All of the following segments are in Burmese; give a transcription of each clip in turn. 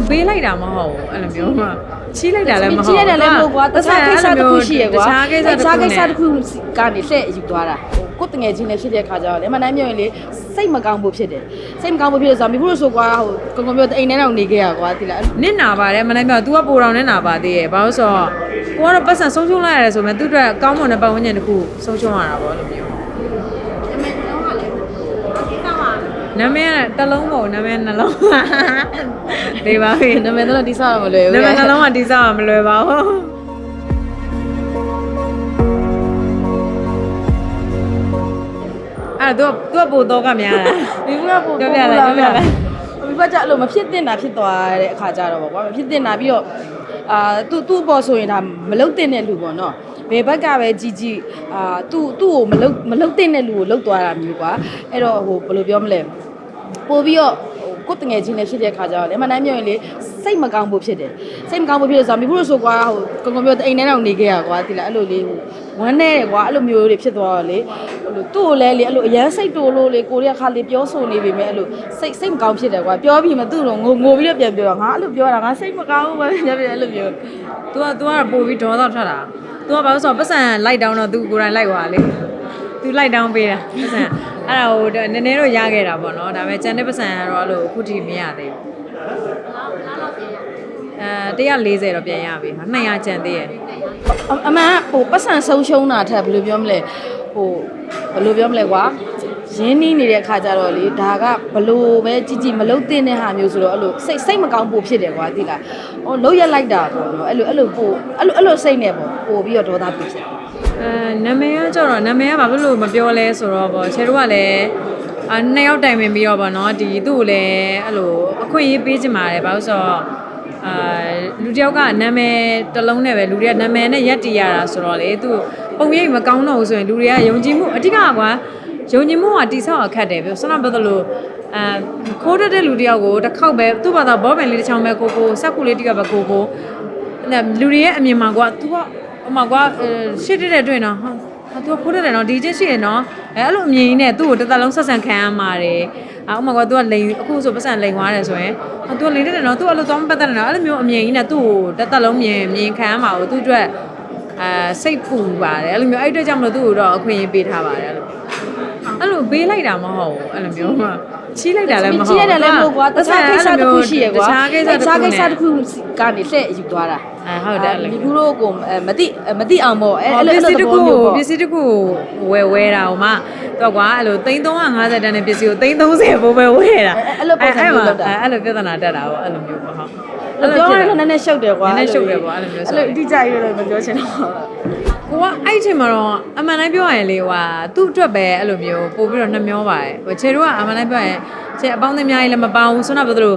လိုပေးလိုက်တာမဟုတ်ဘူးအဲ့လိုမျိုးမှချီးလိုက်တာလည်းမဟုတ်ကြီးရတယ်လည်းမဟုတ်ကွာတခြားကိစ္စတစ်ခုရှိရကွာတခြားကိစ္စတစ်တခြားခုကိနဲ့စ္စတစ်ခုကနေလှည့်ယူသွားတာဟိုကိုယ်တငယ်ချင်းနဲ့ဖြစ်တဲ့ခါကျတော့လေမနိုင်မြောင်ရင်လေစိတ်မကောင်းဖို့ဖြစ်တယ်စိတ်မကောင်းဖို့ဖြစ်တယ်ဆိုတော့မိဖို့လို့ဆိုကွာဟိုကွန်ကွန်ပြောအိမ်ထဲတော့နေခဲ့ရကွာတိလားနင့်နာပါတယ်မနိုင်ပြော तू ကပိုတော်နဲ့နာပါသေးရဲ့ဘာလို့ဆိုတော့ကိုကတော့ပတ်စံဆုံးရှုံးလိုက်ရတယ်ဆိုမှ तू အတွက်ကောင်းမွန်တဲ့ပတ်ဝန်းကျင်တစ်ခုဆုံးရှုံးရတာပေါ့လို့မျိုး နာမည်ကတစ်လုံးမဟုတ်နာမည်နှလုံးဒီပါပြီနာမည်တော့တိစားမလွယ်ဘူးနာမည်နှလုံးကတိစားမလွယ်ပါဘူးအဲ့တော့ तू ကပိုတော့ကများတာမိဖို့ကပို့ပြောပြလိုက်ပြောပြလို က်မိဘကြအဲ့လိုမဖြစ်တင်တာဖြစ်သွားတဲ့အခါကျတော့ပေါ့ကွာမဖြစ်တင်တာပြီးတော့အာသူ့သူ့ပေါ်ဆိုရင်ဒါမလုတ်တင်တဲ့လူပေါ့နော်ဘယ်ဘက်ကပဲကြီးကြီးအာသူ့သူ့ကိုမလုတ်မလုတ်တင်တဲ့လူကိုလုတ်သွားတာမျိုးကွာအဲ့တော့ဟိုဘယ်လိုပြောမလဲပို့ပြီးတော့ဟို ကိုယ်တငယ်ချင်းနဲ့ဖြစ်တဲ့ခါကျတော့လေမနိုင်မြောင်ရင်လေစိတ်မကောင်းဖို့ဖြစ်တယ်စိတ်မကောင်းဖို့ဖြစ်တယ်ဆိုတော့မိဖို့လို့ဆိုကွာဟိုကွန်ကွန်ပြောအိမ်ထဲတော့နေခဲ့ရကွာတိလားအဲ့လိုလေးဟိုဝမ်းနေတယ်ကွာအဲ့လိုမျိုးတွေဖြစ်သွားတော့လေဟိုလိုသူ့ကိုလည်းလေအဲ့လိုအရန်စိတ်တိုးလို့လေကိုရီးယားခါလေးပြောဆိုနေပြီမဲ့အဲ့လိုစိတ်စိတ်မကောင်းဖြစ်တယ်ကွာပြောပြီးမှသူ့တော့ငိုငိုပြီးတော့ပြန်ပြောတော့ငါအဲ့လိုပြောတာငါစိတ်မကောင်းဘူးပဲပြန်ပြန်အဲ့လိုပြော तू က तू ကပို့ပြီးဒေါသထွက်တာ तू ကဘာလို့ဆိုတော့ပတ်စံလိုက်တောင်းတော့ तू ကိုယ်တိုင်လိုက်သွားလေ तू လိုက်တောင်းပေးတာပတ်စံ အဲ့ဒါဟိုနည်းနည်းတော့ရခဲ့တာပေါ့နော်ဒါပေမဲ့ကျန်တဲ့ပတ်စံကတော့အဲ့လိုအခုထိမရသေးဘူးအဲ140တော့ပြန်ရပြီဟာ200ကျန်သေးရဲ့အအမှန်ကဟိုပတ်စံဆုံးရှုံးတာထက်ဘယ်လိုပြောမလဲဟိုဘယ်လိုပြောမလဲကွာရင်းနှီးနေတဲ့ခါကျတော့လေဒါကဘလို့ပဲကြည်ကြည်မလုတ်တင်တဲ့ဟာမျိုးဆိုတော့အဲ့လိုစိတ်စိတ်မကောင်းဖို့ဖြစ်တယ်ကွာသိလားဟိုလုတ်ရက်လိုက်တာပေါ့နော်အဲ့လိုအဲ့လိုပို့အဲ့လိုအဲ့လိုစိတ်နဲ့ပေါ့ပို့ပြီးတော့ဒေါသဖြစ်ဖြစ် အဲနာမည်ကကျတော့နာမည်ကဘာဖြစ်လို့မပြောလဲဆိုတော့ပေါ့ချေတို့ကလည်းအာနှစ်ယောက်တိုင်ပင်ပြီးတော့ပေါ့နော်ဒီသူ့ကိုလည်းအဲ့လိုအခွင့်အရေးပေးချင်ပါတယ်ဘာလို့ဆိုတော့အာလူတစ်ယောက်ကနာမည်တစ်လုံးနဲ့ပဲလူတွေကနာမည်နဲ့ရက်တည်ရတာဆိုတော့လေသူပုံရိပ်မကောင်းတော့ဘူးဆိုရင်လူတွေကယုံကြည်မှုအဓိကကွာယုံကြည်မှုကတိဆောက်အခက်တယ်ပြောဆန္ဒပြောသလိုအဲခိုးတတ်တဲ့လူတစ်ယောက်ကိုတစ်ခေါက်ပဲသူ့ဘာသာဘောပင်လေးတစ်ချောင်းပဲကိုကိုစက်ကူလေးတစ်ယောက်ပဲကိုကိုအဲ့လူတွေရဲ့အမြင်မှာကွာ तू က ဟိုမှာကွာရှစ်တက်တဲ့တွေ့နော်ဟာဟာသူခိုးတက်တယ်နော်ဒီချင်းရှိရနော်အဲအဲ့လိုအမြင်ကြီးနဲ့သူ့ကိုတစ်သက်လုံးဆက်ဆံခံရမှာတယ်အာဥမာကွာသူကလိန်အခုဆိုပတ်စံလိန်သွားတယ်ဆိုရင်ဟာသူကလိန်တက်တယ်နော်သူကအဲ့လိုသွားမပတ်သက်တယ်နော်အဲ့လိုမျိုးအမြင်ကြီးနဲ့သူ့ကိုတစ်သက်လုံးမြင်မြင်ခံရမှာကိုသူ့အတွက်အဲစိတ်ပူပါတယ်အဲ့လိုမျိုးအဲ့အတွက်ကြောင့်မလို့သူ့ကိုတော့အခွင့်အရေးပေးထားပါတယ်အဲ့လိုအဲ့လိုပေးလိုက်တာမဟုတ်ဘူးအဲ့လိုမျိုးမှချီးလိုက်တာလည်းမဟုတ်ကြီးရတယ်လည်းမဟုတ်ကွာတခြားကိစ္စတစ်ခုရှိရကွာတခြားကိစ္စတစ်တခြားခုကိစ္စနဲ့တစ်ခုကနေလှည့်ယူသွားတာ အဲဟုတ်တယ်အဲ့လိုမိဘူးတို့ကိုအဲမတိမတိအောင်ပေါ့အဲအဲ့အဲ့လိုပစ္စအဲ့ည်းလိုတစ်သခုဘောမျိုးပေါ့ပစ္စည်းတစ်ခုဝယ်ဝဲတာဟိုမှတော့ကွာအဲ့လို3350တန်းတဲ့ပစ္စည်းကို330ဘိုးပဲဝဲတာအဲ့လိုပုံစံမျိုးလုပ်တာအဲ့လိုပြဿနာတက်တာပေါ့အဲ့လိုမျိုးပေါ့ဟုတ်အဲ့လိုပြောရတော့နည်းနည်းရှုပ်တယ်ကွာနည်းနည်းရှုပ်တယ်ပေါ့အဲ့လိုမျိုးဆိုအဲ့လိုအတိအကျကြီးလည်းမပြောချင်တော့ကိုကအဲ့ဒီအချိန်မှာတော့အမှန်တိုင်းပြောရရင်လေဟွာသူ့အတွက်ပဲအဲ့လိုမျိုးပို့ပြီးတော့နှမျောပါတယ်ဟိုခြေတို့ကအမှန်တိုင်းပြောရရင် ခြေအပေါင်းအသင်းများကြီးလည်းမပေါင်းဘူးဆိုတော့ပြောသလို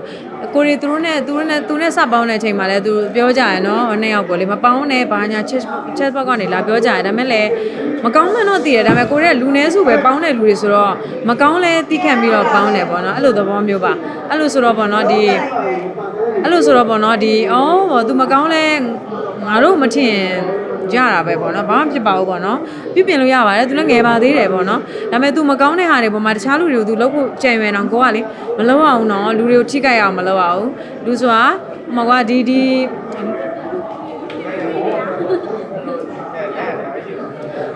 ကိုရီသူတို့နဲ့သူတို့နဲ့သူနဲ့စပေါင်းတဲ့အချိန်မှာလည်းသူပြောကြရနော်နှစ်ယောက်ကိုလေမပေါင်းနဲ့ဘာညာ chat chat box ကနေလာပြောကြရဒါပေမဲ့လည်းမကောင်းမှန်းတော့သိတယ်ဒါပေမဲ့ကိုရီကလူနည်းစုပဲပေါင်းတဲ့လူတွေဆိုတော့မကောင်းလဲတိခတ်ပြီးတော့ပေါင်းတယ်ပေါ့နော်အဲ့လိုသဘောမျိုးပါအဲ့လိုဆိုတော့ပေါ့နော်ဒီအဲ့လိုဆိုတော့ပေါ့နော်ဒီအော်သူမကောင်းလဲ ငါတို့မထင်ရတာပဲပေါ့နော်ဘာမှဖြစ်ပါဘူးပေါ့နော်ပြုပြင်လို့ရပါတယ်သူလည်းငယ်ပါသေးတယ်ပေါ့နော်ဒါပေမဲ့ तू မကောင်းတဲ့ဟာတွေပေါ်မှာတခြားလူတွေကို तू လုပ်ဖို့ကြံရွယ်တော့ကိုကလေမလုပ်အောင်နော်လူတွေကိုထိခိုက်အောင်မလုပ်အောင်လူဆိုတာဟိုမှာကဒီဒီ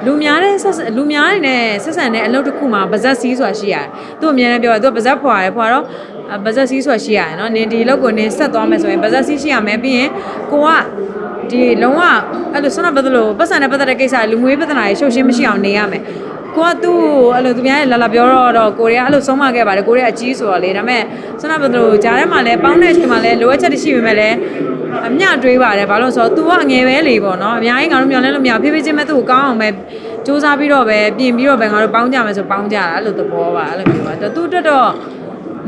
လူများတဲ့ဆက်ဆံလူများနေနဲ့ဆက်ဆံတဲ့အလုပ်တစ်ခုမှာဗဇက်စီးဆိုတာရှိရတယ်။သူ့အမြဲတမ်းပြောတယ်သူကဗဇက်ဖွာတယ်ဖွာတော့ဗဇက်စီးဆိုတာရှိရတယ်နော်။နင်ဒီအလုပ်ကိုနင်ဆက်သွားမယ်ဆိုရင်ဗဇက်စီးရှိရမယ်ပြီးရင်ကိုကဒီလုံးဝအဲ့လိုဆွမ်းနာပတ်သက်လို့ပတ်စံနဲ့ပတ်သက်တဲ့ကိစ္စလူမျိုးပြဿနာတွေရှုပ်ရှင်းမရှိအောင်နေရမယ်။ကိုကသူ့ကိုအဲ့လိုသူများလာလာပြောတော့တော့ကိုရီးယားအဲ့လိုဆုံးမခဲ့ပါတယ်ကိုရီးယားအကြီးဆိုတော့လေဒါပေမဲ့ဆွမ်းနာပတ်သက်လို့ဂျားထဲမှာလည်းပေါင်းတဲ့အချိန်မှာလည်းလိုအပ်ချက်တွေရှိပေမဲ့လည်းအမျှတွေးပါတယ်ဘာလို့လဲဆိုတော့ तू ကအငယ်ပဲလေပေါ့နော်အများကြီးငါတို့မျောလဲလို့မရဖြည်းဖြည်းချင်းမဲ့သူ့ကိုကောင်းအောင်ပဲ စူးစမ်းပြီးတော့ပဲပြင်ပြီးတော့ပဲငါတို့ပေါင်းကြမယ်ဆိုပေါင်းကြတာအဲ့လိုသဘောပါအဲ့လိုမျိုးပါသူ့အတွက်တော့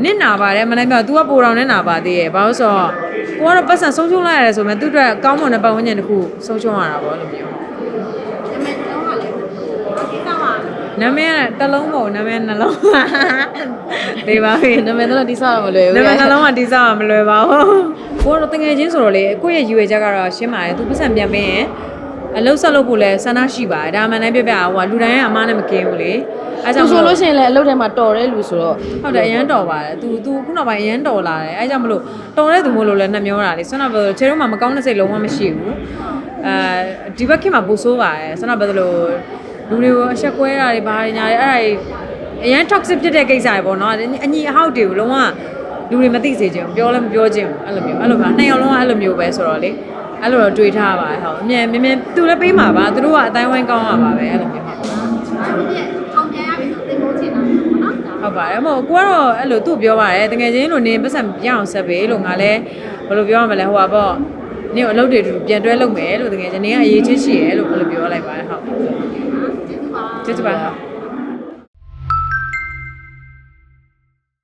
နင့်နာပါတယ်မနိုင်ပြော तू ကပိုတော်နဲ့နာပါသေးရဲ့ဘာလို့ဆိုတော့ကိုကတော့ပတ်စံဆုံးရှုံးလိုက်ရတယ်ဆိုမှသူ့အတွက်ကောင်းမွန်တဲ့ပတ်ဝန်းကျင်တစ်ခုဆုံးရှုံးရတာပေါ့အဲ့လိုမျိုးနာမည်ကတစ်လုံးမဟုတ်နာမည်နှလုံးဒီပါပြီနာမည်တော့တိစားမလွယ်ဘူးနာမည်နှလုံးကတိစားမလွယ်ပါဘူးကိုကတော့တငယ်ချင်းဆိုတော့လေကိုယ့်ရဲ့ယူရချက်ကတော့ရှင်းပါတယ်သူပတ်စံပြန်ပေးရင် အလုပ်ဆက်လုပ်ဖို့လဲဆန္ဒရှိပါတယ်ဒါမှန်တိုင်းပြပြဟိုကလူတိုင်းကအမားနဲ့မကင်းဘူးလေအဲကြောသူင့်မဆိုလို့လို့ရှိရင်လည်းအလုပ်ထဲမှာတော်တဲ့လူဆိုတော့ဟုတ်တယ်အရန်တော်ပါတယ်။ तू तू ခုနောက်ပိုင်းအရန်တော်လာတယ်။အဲကြောင့်မလို့တော်တဲ့သူမို့လို့လည်းနှမျောတာလေ။ဆွမ်းနာဘယ်လိုခြေတော့မှမကောင်းတဲ့စိတ်လုံးဝမရှိဘူး။အဲဒီဘက်ခင်မှာပူဆိုးပါတယ်။ဆွမ်းနာဘယ်လိုလူတွေကိုအဆက်ကွဲတာတွေဘာတွေညာတွေအဲ့ဒါတွေအရန် toxic ဖြစ်တဲ့ကိစ္စတွေပေါ့နော်။အညီအဟောက်တွေကိုလုံးဝလူတွေမသိစေချင်ဘူး။ပြောလည်းမပြောချင်ဘူး။အဲ့လိုမျိုးအဲ့လိုမျိုးနှစ်ယောက်လုံးကအဲ့လိုမျိုးပဲဆိုတော့လေ။ အဲ့လိုတော့တွေးထားပါတယ်ဟုတ်။အမြဲမြဲမြဲသူလည်းပေးမှာပါ။သူတို့ကအတိုင်းဝိုင်းကောင်းရပါပဲအဲ့လိုမျိုးဟုတ်။အောင်ပြန်ရပြီဆိုသင်ဖို့ချင်တာပေါ့နော်ဒါဟုတ်ပါတယ်မို့ကိုကတော့အဲ့လိုသူ့ပြောပါတယ်တကယ်ချင်းလို့နေပတ်စံပြအောင်ဆက်ပေးလို့ငါလည်းဘယ်လိုပြောရမလဲဟိုပါပေါ့နင်ကိုအလုပ်တွေအတူတူပြန်တွဲလုပ်မယ်လို့တကယ်ချင်းနေကအရေးချင်းရှိရဲလို့ဘယ်လိုပြောလိုက်ပါတယ်ဟုတ်ကျေးဇူးပါကျေးဇူးပါဟုတ်